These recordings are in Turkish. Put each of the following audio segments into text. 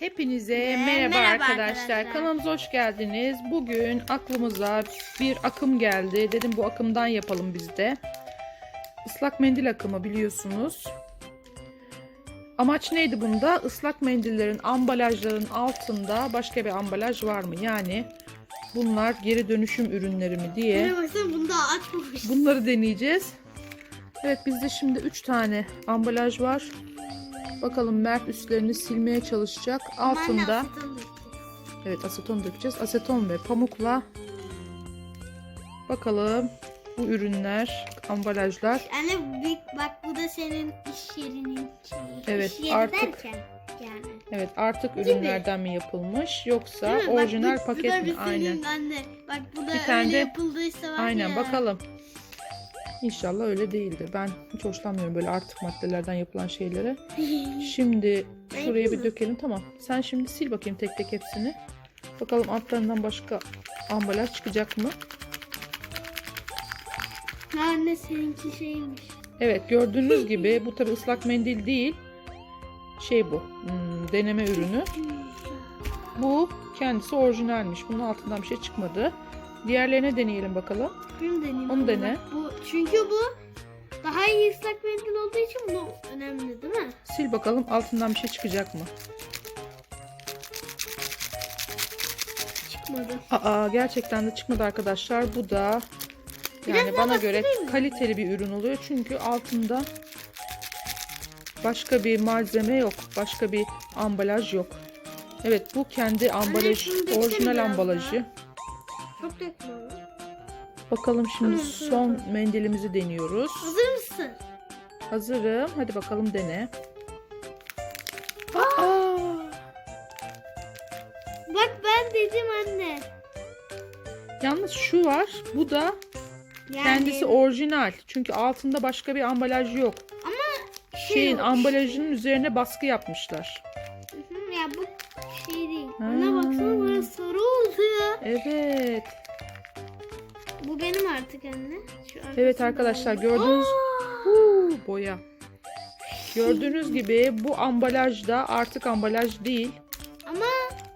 Hepinize Ee, merhaba, merhaba arkadaşlar. arkadaşlar. Kanalımıza hoş geldiniz. Bugün aklımıza bir akım geldi. Dedim bu akımdan yapalım biz de. Islak mendil akımı biliyorsunuz. Amaç neydi bunda? Islak mendillerin ambalajların altında başka bir ambalaj var mı? Yani bunlar geri dönüşüm ürünleri mi diye. Bunu daha açmamış. Bunları deneyeceğiz. Evet bizde şimdi 3 tane ambalaj var. Bakalım Mert üstlerini silmeye çalışacak. Altında evet aseton dökeceğiz. Aseton ve pamukla bakalım bu ürünler, ambalajlar. Anne büyük bak bu da senin iş yerinin şeyi. Evet, İş yeri artık- derken yani. Evet artık Değil ürünlerden mi yapılmış yoksa mi? Orijinal bu paket mi? Aynen. Anne. Bak bu da Bir tane öyle yapıldıysa var Aynen ya. bakalım. İnşallah öyle değildir. Ben hiç hoşlanmıyorum böyle artık maddelerden yapılan şeylere. Şimdi şuraya bir dökelim. Tamam. Sen şimdi sil bakayım tek tek hepsini. Bakalım altlarından başka ambalaj çıkacak mı? Anne seninki şeymiş. Evet gördüğünüz gibi bu tabi ıslak mendil değil. Şey bu. hmm, deneme ürünü. Bu kendisi orijinalmiş. Bunun altından bir şey çıkmadı. Diğerlerine deneyelim bakalım. Bunu deneyeyim. Onu dene. Bu, çünkü bu daha iyi ıslak mendil olduğu için bu önemli değil mi? Sil bakalım altından bir şey çıkacak mı? Çıkmadı. Aa gerçekten de çıkmadı arkadaşlar. Bu da yani Biraz daha bana göre kaliteli bir ürün oluyor. Çünkü altında başka bir malzeme yok. Başka bir ambalaj yok. Evet bu kendi ambalaj, döksene orijinal ambalajı. Çok onu. Bakalım şimdi Tamam, son mendilimizi deniyoruz. Hazır mısın? Hazırım. Hadi bakalım dene. Aa! Bak ben dedim anne. Yalnız şu var. Bu da Yani kendisi orijinal. Çünkü altında başka bir ambalaj yok. şey Şeyin yok. ambalajının üzerine baskı yapmışlar. Hı hı, Ya bu şey değil. Ha. Buna baksana bana sarı oldu ya. Evet. Artık anne. Şu Evet arkadaşlar gördüğünüz! Huu, boya. Gördüğünüz gibi bu ambalaj da artık ambalaj değil. Ama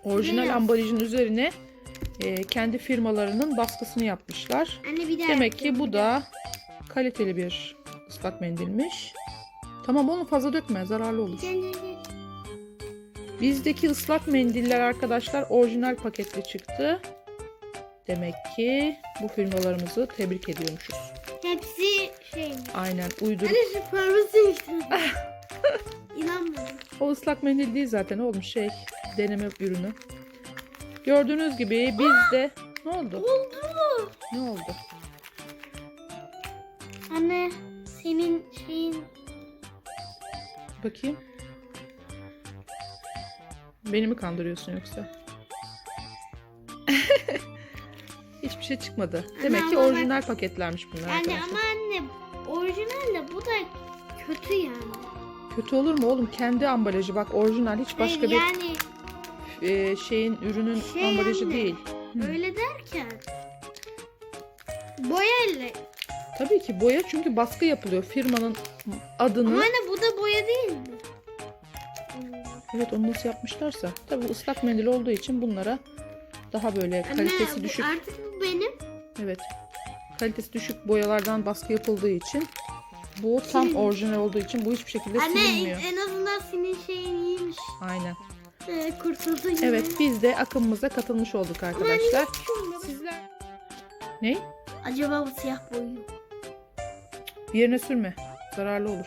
Orijinal Beyaz. ambalajın üzerine e, kendi firmalarının baskısını yapmışlar. anne bir daha Demek ki bu da kaliteli bir ıslak mendilmiş. Tamam onu fazla dökme zararlı olur. Bizdeki ıslak mendiller arkadaşlar orijinal paketli çıktı. Demek ki bu firmalarımızı tebrik ediyormuşuz. Hepsi şey. Aynen uydurup. Şu parması işte. İnanmıyorum. O ıslak mendil değil zaten oğlum şey deneme ürünü. Gördüğünüz gibi bizde ne oldu? Oldu. Ne oldu? Anne senin şeyin Bakayım. Beni mi kandırıyorsun yoksa? Hiçbir şey çıkmadı. Demek ki ama bak- orijinal paketlermiş bunlar yani arkadaşlar. ama anne orijinal de bu da kötü yani. Kötü olur mu oğlum? Kendi ambalajı bak orijinal hiç başka Hayır, bir yani e, şeyin ürünün Şey ambalajı anne. değil. Hı. öyle derken boyayla Tabii ki boya çünkü baskı yapılıyor. Firmanın adını ama anne bu da boya değil mi? Evet onu nasıl yapmışlarsa. Tabii ıslak mendil olduğu için bunlara daha böyle kalitesi Anne, bu- düşük. Artık bu benim. Evet. Kalitesi düşük boyalardan baskı yapıldığı için bu tam orijinal olduğu için bu hiçbir şekilde Anne silinmiyor. en azından senin şeyin iyiymiş. Aynen. Ee, kurtuldun yine. Evet biz de akımımıza katılmış olduk arkadaşlar. Sizler ne? Acaba bu siyah boyu. Yerine sürme. Zararlı olur.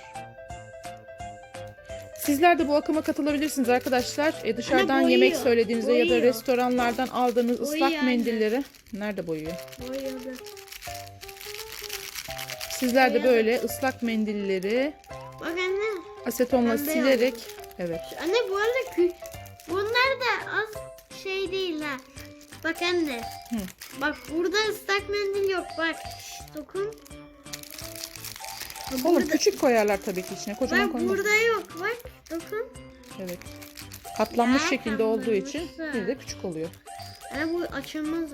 Sizler de bu akıma katılabilirsiniz arkadaşlar. E, dışarıdan boyuyor, yemek söylediğinizde ya da boyuyor. restoranlardan aldığınız Boyuyor ıslak anne. mendilleri nerede boyuyor? Boyadı. Sizler de böyle ıslak mendilleri Bak anne. asetonla Pembe silerek evet. Anne bu arada bunlar da az şey değil ha. Bak anne. Hı. Bak burada ıslak mendil yok bak. Şş, dokun. Oğlum burada, küçük koyarlar tabii ki içine. Kocaman bak koymaz. burada yok bak. Dokun. Evet. Katlanmış Ya, şekilde olduğu için bir de küçük oluyor. Anne bu açılmaz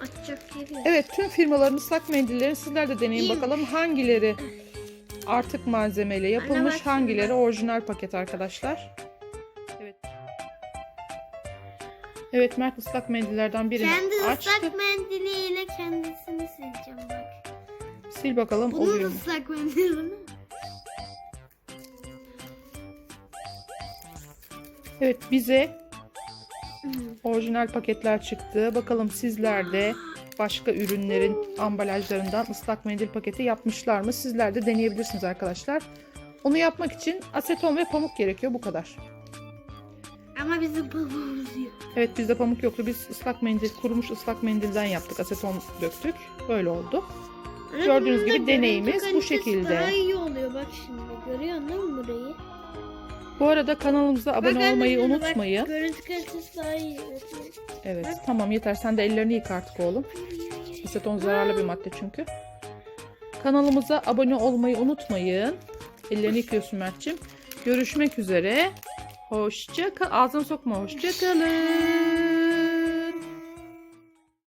açacak yeri yok. Evet tüm firmaların ıslak mendillerini sizler de deneyin İyiymiş. bakalım hangileri artık malzemeyle yapılmış bak hangileri orijinal paket arkadaşlar. Evet. Evet Mert ıslak mendillerden birini Kendi açtı. ıslak mendiliyle kendisini sileceğim bak. Sil bakalım Bunun oluyor mu? ıslak mendili. Evet bize orijinal paketler çıktı. Bakalım sizler de başka ürünlerin ambalajlarından ıslak mendil paketi yapmışlar mı? Sizler de deneyebilirsiniz arkadaşlar. Onu yapmak için aseton ve pamuk gerekiyor bu kadar. Ama bizim pamuğumuz yok. Evet bizde pamuk yoktu. Biz ıslak mendil, kurumuş ıslak mendilden yaptık. Aseton döktük. Böyle oldu. Gördüğünüz gibi deneyimiz bu şekilde. Daha iyi oluyor bak şimdi. Görüyorsun değil mi burayı? Bu arada kanalımıza abone Bak anne olmayı bak, unutmayın. görüntü kalitesi daha iyi. Evet tamam yeter. Sen de ellerini yık artık oğlum. Aseton zararlı bir madde çünkü. Kanalımıza abone olmayı unutmayın. Ellerini yıkıyorsun Mert'ciğim. Görüşmek üzere. Hoşça kal. Ağzına sokma. Hoşça kalın.